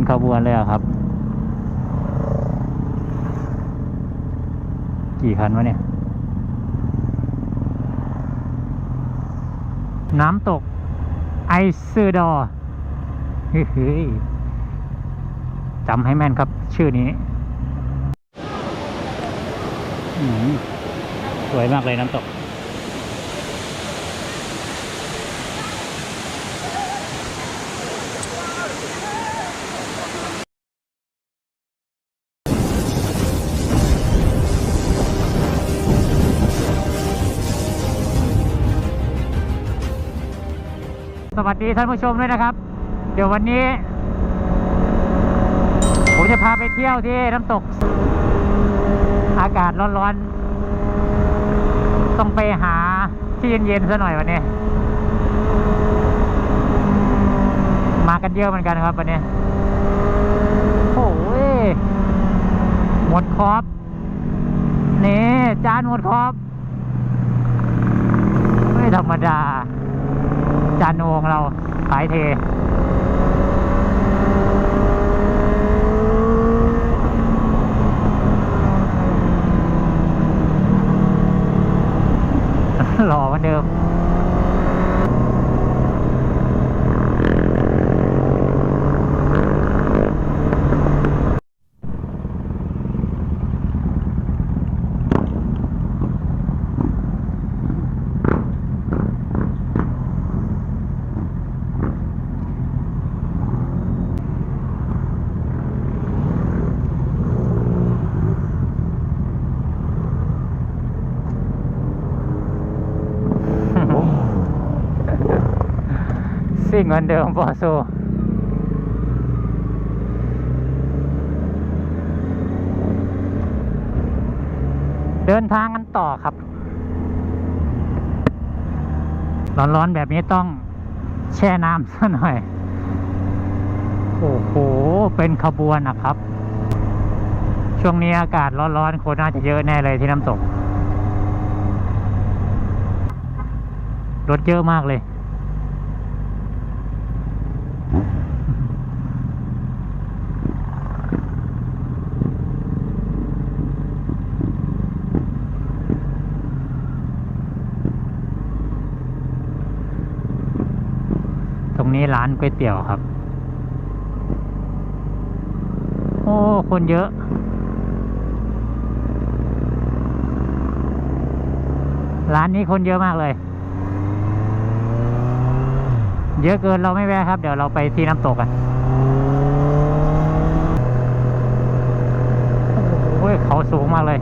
เป็นขบวนเลยอะครับ กี่คันวะเนี่ย น้ำตก ไอซ์ดอร์เฮ้ยจำให้แม่นครับ ชื่อนี้ สวยมากเลยน้ำตก สวัสดีท่านผู้ชมด้วยนะครับ เดี๋ยววันนี้ ผมจะพาไปเที่ยวที่น้ำตก อากาศร้อนๆ ต้องไปหาที่เย็นๆซะหน่อยวันนี้ มากันเยอะเหมือนกันครับวันนี้โอ้ยหมดครอบนี่จานหมดครอบไม่ธรรมดา จานโองเราขายเท หล่อเหมือนเดิม สิ่งเหมือนเดิมฟอโซเดินทางกันต่อครับ ร้อนๆแบบนี้ต้องแช่น้ำซะหน่อย โอ้โห เป็นขบวนนะครับ ช่วงนี้อากาศร้อนๆ คนน่าจะเยอะแน่เลยที่น้ำตก รถเยอะมากเลย รงนี้ร้านก๋วยเตี๋ยวครับ โอ้ คนเยอะ ร้านนี้คนเยอะมากเลย เยอะเกินเราไม่แวะครับ เดี๋ยวเราไปที่น้ำตกกันโอ้ยเขาสูงมากเลย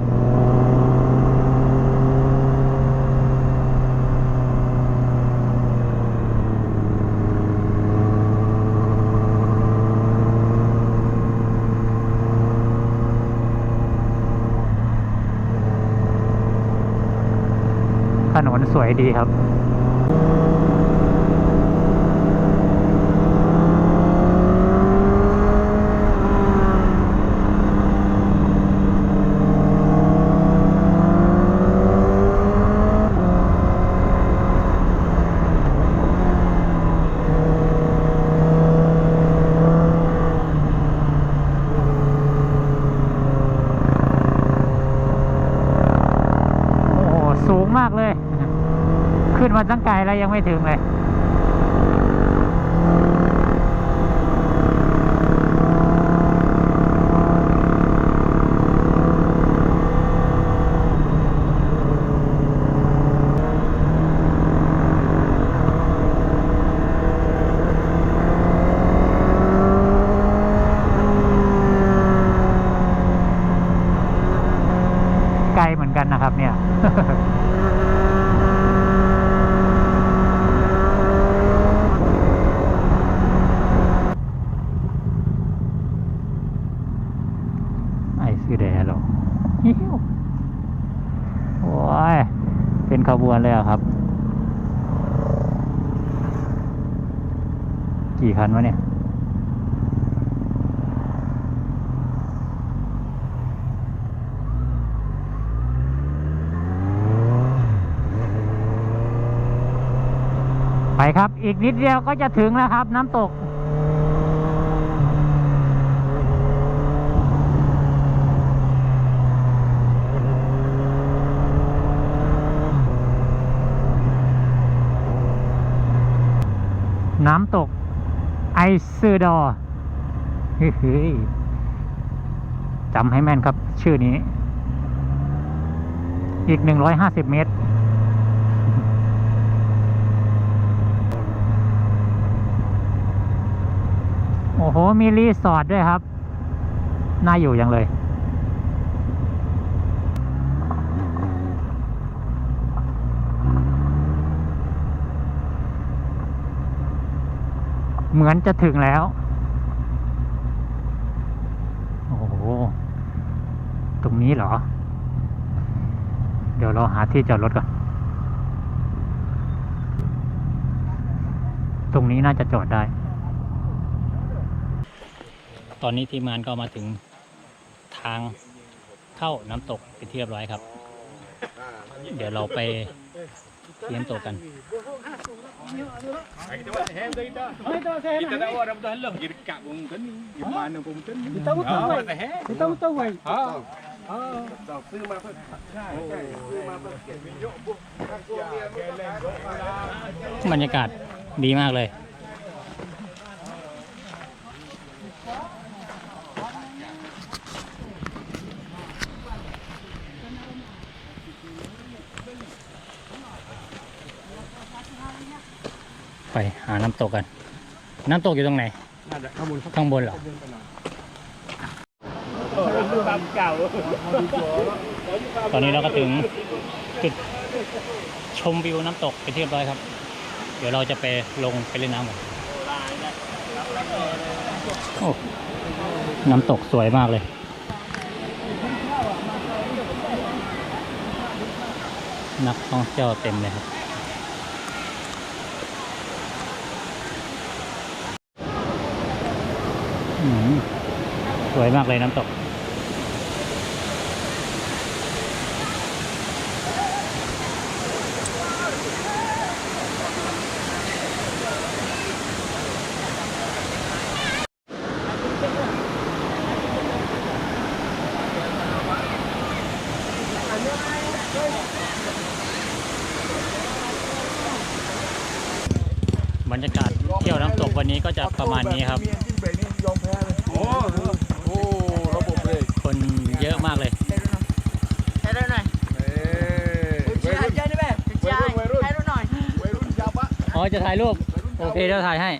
สวยดีครับ โอ้โห สูงมากเลย ขึ้นมาตั้ง ไกลแล้วยังไม่ถึงเลย ไกลเหมือนกันนะครับเนี่ย ไอ้ซื้อแดดหรอฮิ้วโอ้ย เป็นขบวนเลยอะครับ กี่คันวะเนี่ย ไปครับ อีกนิดเดียวก็จะถึงแล้วครับ น้ำตก น้ำตก ไอซ์ดอร์ฮ้ยจำให้แม่นครับ ชื่อนี้ อีก150เมตร โอ้โห มีรีสอร์ทด้วยครับ น่าอยู่ยังเลย เหมือนจะถึงแล้ว โอ้โห ตรงนี้เหรอ เดี๋ยวเราหาที่จอดรถก่อน ตรงนี้น่าจะจอดได้ ตอนนี้ทีมงานก็มาถึงทางเข้าน้ำตกเป็นที่เรียบร้อยครับ เดี๋ยวเราไปเตรียมตัวกัน Kita tak buat dah lah jadi dekat pun kan ni. Di mana pun kan ni. Kita betul, Ah, Wei. tak eh. Kita betul wei. Ha. บรรยากาศดีมากเลย ไปหาน้ำตกกัน น้ำตกอยู่ตรงไหน Ada kamu ข้างบนเหรอตอนนี้เราก็ถึงจุดชมวิวน้ำตกเป็นที่เรียบร้อยครับ เดี๋ยวเราจะไปลงไปเล่นน้ำกันโอ้น้ำตกสวยมากเลยนักท่องเที่ยวเต็มเลยครับ อืม สวยมากเลยน้ำตก บรรยากาศ วน้ำตกวันนี้ก็จะประมาณนี้ครับ Oh, oh, robot break. คนเยอะมากเลย Thay đôi này. Eh, Chị hai chơi đi bé. Chị hai. Quay luôn. Thay đôi này. Wairun siapa? อ๋อจะถ่ายรูป โอเคเดี๋ยวถ่ายให้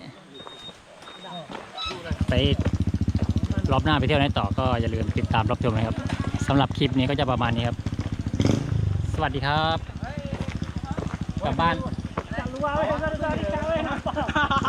ไปรอบหน้าไปเที่ยวไหนต่อก็อย่าลืมติดตามรับชมนะครับสำหรับคลิปนี้ก็จะประมาณนี้ครับ สวัสดีครับ กลับบ้าน Luar wei, luar luar, luar wei.